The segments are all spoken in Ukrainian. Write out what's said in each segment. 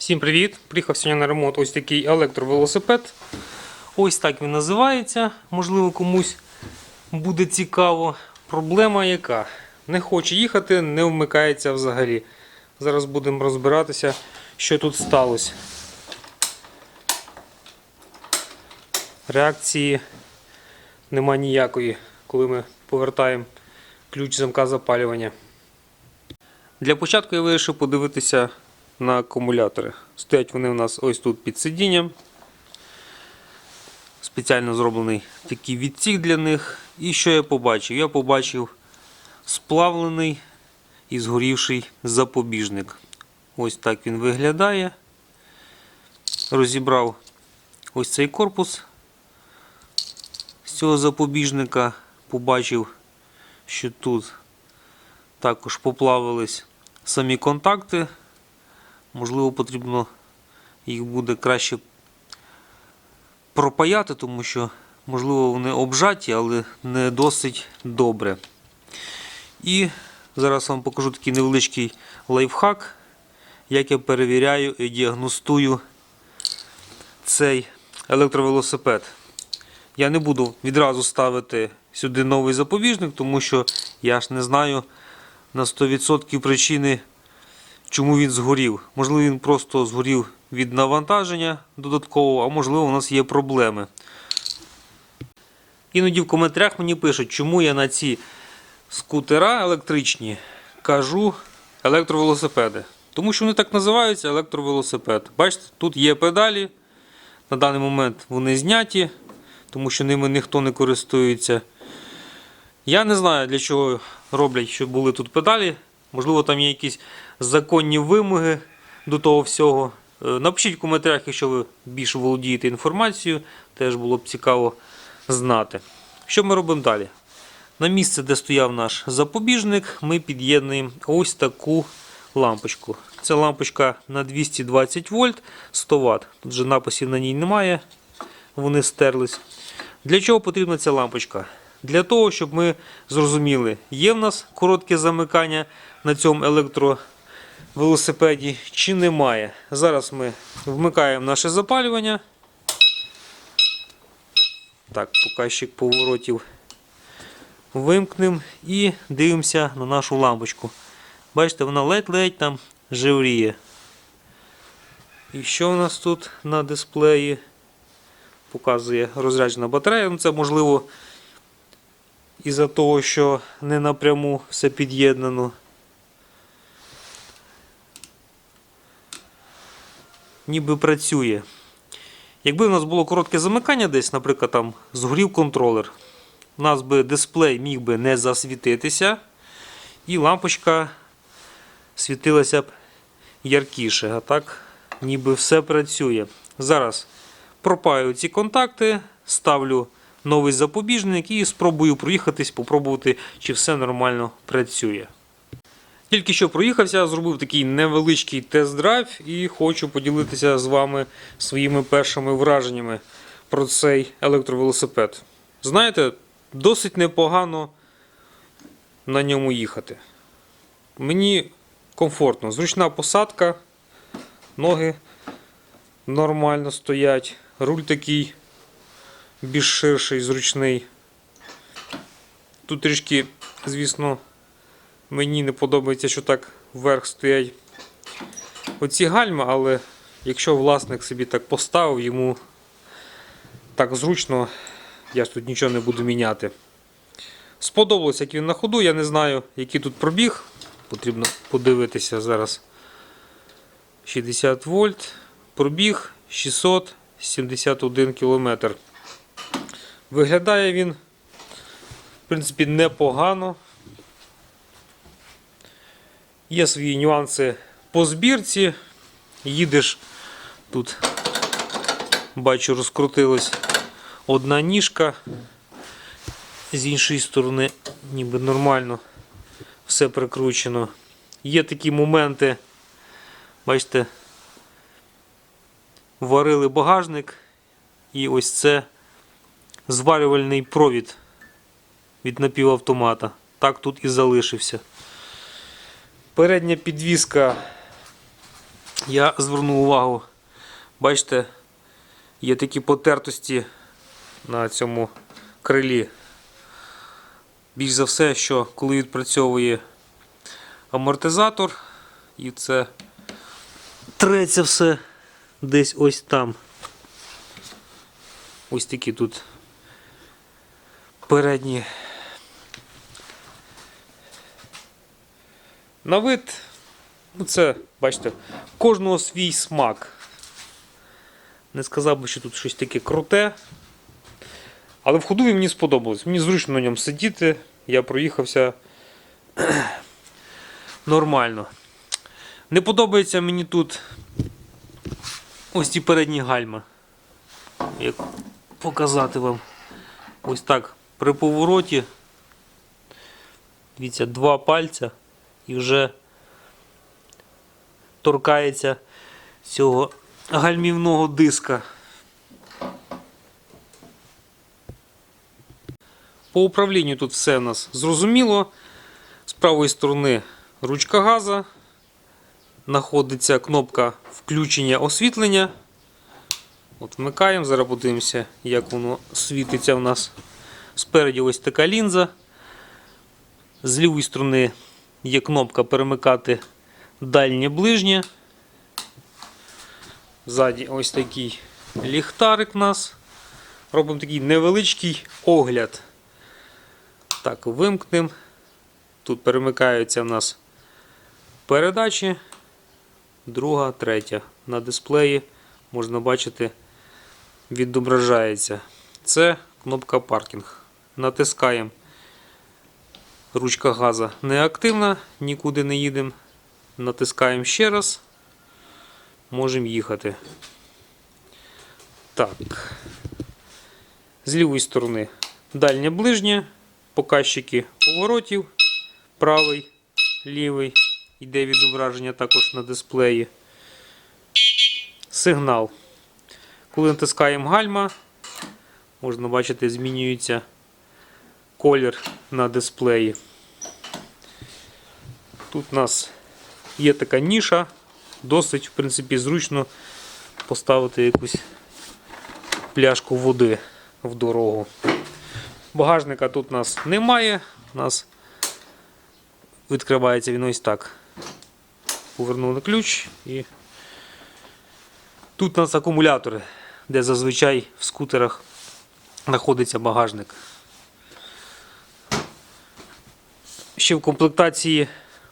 Всім привіт! Приїхав сьогодні на ремонт ось такий електровелосипед. Ось так він називається. Можливо, комусь буде цікаво. Проблема яка? Не хоче їхати, не вмикається взагалі. Зараз будемо розбиратися, що тут сталося. Реакції нема ніякої, коли ми повертаємо ключ замка запалювання. Для початку я вирішив подивитися на акумулятори. Стоять вони у нас ось тут під сидінням. Спеціально зроблений такий відсік для них. І що я побачив? Я побачив сплавлений і згорівший запобіжник. Ось так він виглядає. Розібрав ось цей корпус з цього запобіжника. Побачив, що тут також поплавились самі контакти. Можливо, потрібно їх буде краще пропаяти, тому що, можливо, вони обжаті, але не досить добре. І зараз вам покажу такий невеличкий лайфхак, як я перевіряю і діагностую цей електровелосипед. Я не буду відразу ставити сюди новий запобіжник, тому що я ж не знаю на 100% причини, чому він згорів. Можливо, він просто згорів від навантаження додаткового, а можливо, у нас є проблеми. Іноді в коментарях мені пишуть, чому я на ці скутера електричні кажу електровелосипеди. Тому що вони так називаються електровелосипед. Бачите, тут є педалі. На даний момент вони зняті, тому що ними ніхто не користується. Я не знаю, для чого роблять, щоб були тут педалі. Можливо, там є якісь законні вимоги до того всього. Е, Напишіть в коментарях, якщо ви більше володієте інформацією, теж було б цікаво знати. Що ми робимо далі? На місце, де стояв наш запобіжник, ми під'єднуємо ось таку лампочку. Це лампочка на 220 вольт 100 Вт. Тут вже написів на ній немає, вони стерлись. Для чого потрібна ця лампочка? Для того, щоб ми зрозуміли, є в нас коротке замикання на цьому електровелосипеді чи немає. Зараз ми вмикаємо наше запалювання. Так, показчик поворотів вимкнемо і дивимося на нашу лампочку. Бачите, вона ледь-ледь там жевріє. І що у нас тут на дисплеї? Показує розряджена батарея. Ну, Це можливо із-за того, що не напряму все під'єднано. Ніби працює. Якби у нас було коротке замикання десь, наприклад, там згорів контролер, у нас би дисплей міг би не засвітитися, і лампочка світилася б яркіше. А так, ніби все працює. Зараз пропаю ці контакти, ставлю новий запобіжник і спробую проїхатись, попробувати, чи все нормально працює. Тільки що проїхався, зробив такий невеличкий тест-драйв і хочу поділитися з вами своїми першими враженнями про цей електровелосипед. Знаєте, досить непогано на ньому їхати. Мені комфортно, зручна посадка, ноги нормально стоять, руль такий більш ширший, зручний. Тут трішки, звісно, мені не подобається, що так вверх стоять оці гальма, але якщо власник собі так поставив, йому так зручно, я ж тут нічого не буду міняти. Сподобалось, як він на ходу, я не знаю, який тут пробіг. Потрібно подивитися зараз. 60 вольт, пробіг 671 кілометр. Виглядає він, в принципі, непогано. Є свої нюанси по збірці. Їдеш тут, бачу, розкрутилась одна ніжка. З іншої сторони, ніби нормально все прикручено. Є такі моменти, бачите, варили багажник, і ось це зварювальний провід від напівавтомата. Так тут і залишився. Передня підвіска я звернув увагу, бачите, є такі потертості на цьому крилі. Більш за все, що коли відпрацьовує амортизатор, і це треться все десь ось там. Ось такі тут передні. На вид, ну це, бачите, кожного свій смак. Не сказав би, що тут щось таке круте. Але в ходу мені сподобалось. Мені зручно на ньому сидіти. Я проїхався нормально. Не подобається мені тут ось ці передні гальма. Як показати вам ось так при повороті. Дивіться, два пальця і вже торкається цього гальмівного диска. По управлінню тут все у нас зрозуміло. З правої сторони ручка газа. Знаходиться кнопка включення освітлення. От Вмикаємо, зараз подивимося, як воно світиться в нас. Спереді ось така лінза. З лівої сторони є кнопка перемикати дальнє ближнє. Ззаді ось такий ліхтарик у нас. Робимо такий невеличкий огляд. Так, вимкнемо. Тут перемикаються в нас передачі. Друга, третя. На дисплеї можна бачити, відображається. Це кнопка паркінг. Натискаємо. Ручка газа неактивна, нікуди не їдемо. Натискаємо ще раз. Можемо їхати. Так. З лівої сторони дальнє ближнє, показчики поворотів, правий, лівий. Йде відображення також на дисплеї. Сигнал. Коли натискаємо гальма, можна бачити, змінюється колір на дисплеї. Тут у нас є така ніша, досить, в принципі, зручно поставити якусь пляшку води в дорогу. Багажника тут у нас немає, у нас відкривається він ось так. Повернули ключ і тут у нас акумулятори, де зазвичай в скутерах знаходиться багажник. Ще в комплектації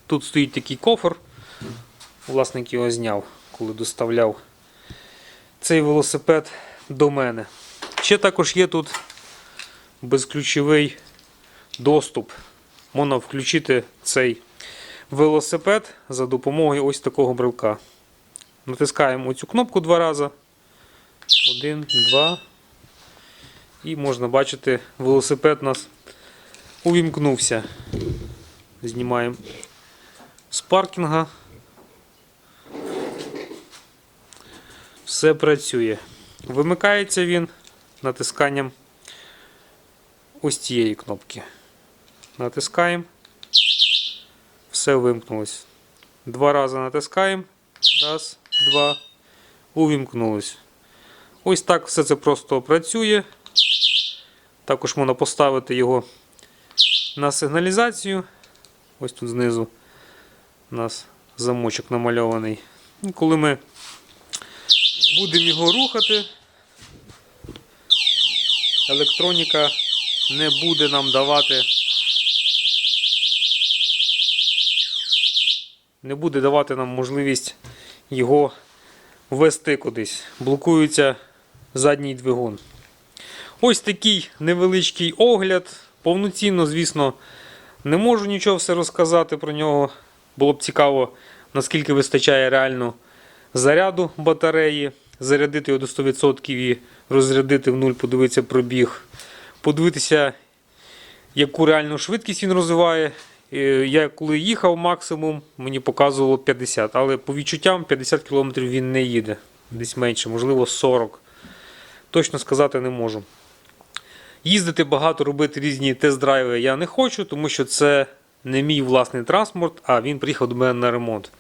тут стоїть такий кофр. Власник його зняв, коли доставляв цей велосипед до мене. Ще також є тут безключовий доступ. Можна включити цей велосипед за допомогою ось такого брелка. Натискаємо цю кнопку два рази. Один, два. І можна бачити, велосипед у нас увімкнувся. Знімаємо з паркінга. Все працює. Вимикається він натисканням ось цієї кнопки. Натискаємо. Все вимкнулось. Два рази натискаємо. Раз, два. Увімкнулось. Ось так все це просто працює. Також можна поставити його на сигналізацію. Ось тут знизу у нас замочок намальований. І коли ми будемо його рухати, електроніка не буде нам давати. Не буде давати нам можливість його ввести кудись. Блокується задній двигун. Ось такий невеличкий огляд. Повноцінно, звісно, не можу нічого все розказати про нього. Було б цікаво, наскільки вистачає реально заряду батареї, зарядити його до 100% і розрядити в нуль, подивитися пробіг, подивитися, яку реальну швидкість він розвиває. Е, Я коли їхав максимум, мені показувало 50, але по відчуттям 50 км він не їде. Десь менше, можливо 40. Точно сказати не можу. Їздити багато, робити різні тест-драйви я не хочу, тому що це не мій власний транспорт, а він приїхав до мене на ремонт.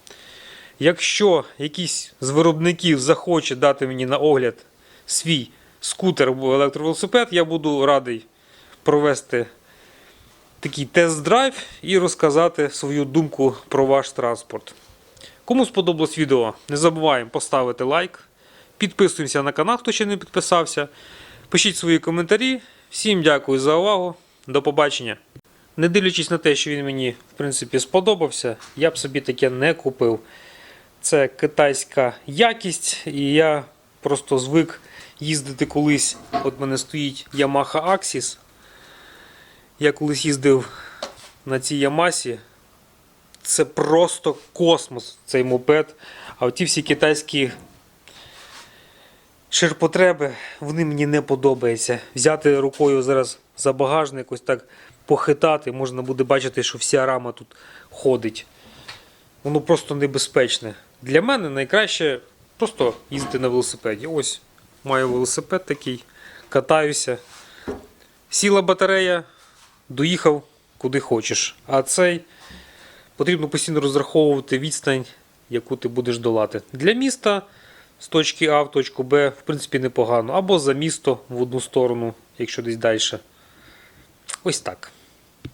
Якщо якийсь з виробників захоче дати мені на огляд свій скутер або електровелосипед, я буду радий провести такий тест-драйв і розказати свою думку про ваш транспорт. Кому сподобалось відео, не забуваємо поставити лайк. Підписуємося на канал, хто ще не підписався. Пишіть свої коментарі. Всім дякую за увагу. До побачення. Не дивлячись на те, що він мені в принципі сподобався, я б собі таке не купив. Це китайська якість, і я просто звик їздити колись. От мене стоїть Yamaha Axis. Я колись їздив на цій Ямасі. Це просто космос, цей мопед. А оті всі китайські ширпотреби, вони мені не подобаються. Взяти рукою зараз за багажник, ось так похитати, можна буде бачити, що вся рама тут ходить. Воно просто небезпечне. Для мене найкраще просто їздити на велосипеді. Ось маю велосипед такий, катаюся. Сіла батарея, доїхав куди хочеш. А цей потрібно постійно розраховувати відстань, яку ти будеш долати. Для міста з точки А в точку Б, в принципі, непогано. Або за місто в одну сторону, якщо десь далі. Ось так.